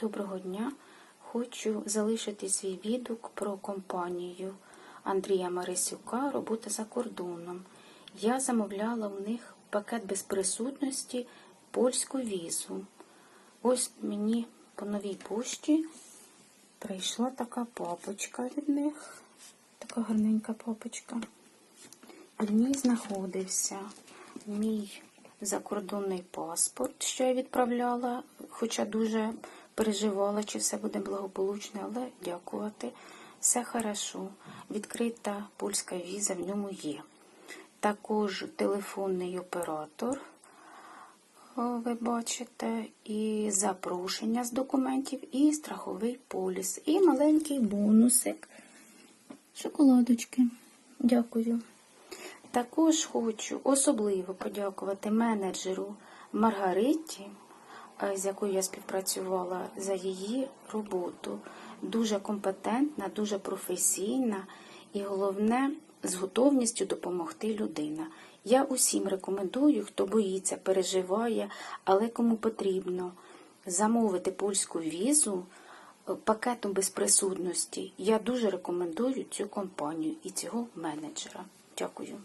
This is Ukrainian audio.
Доброго дня. Хочу залишити свій відгук про компанію Андрія Марисюка Робота за кордоном. Я замовляла в них пакет без присутності польську візу. Ось мені по новій пошті прийшла така папочка від них. Така гарненька папочка. В ній знаходився мій закордонний паспорт, що я відправляла, хоча дуже переживала, чи все буде благополучно, але дякувати. Все хорошо. Відкрита польська віза в ньому є. Також телефонний оператор, ви бачите, і запрошення з документів, і страховий поліс, і маленький бонусик. Шоколадочки. Дякую. Також хочу особливо подякувати менеджеру Маргариті, е, з якою я співпрацювала за її роботу. Дуже компетентна, дуже професійна і головне з готовністю допомогти людина. Я усім рекомендую, хто боїться, переживає, але кому потрібно замовити польську візу е, пакетом без присутності. Я дуже рекомендую цю компанію і цього менеджера. Дякую.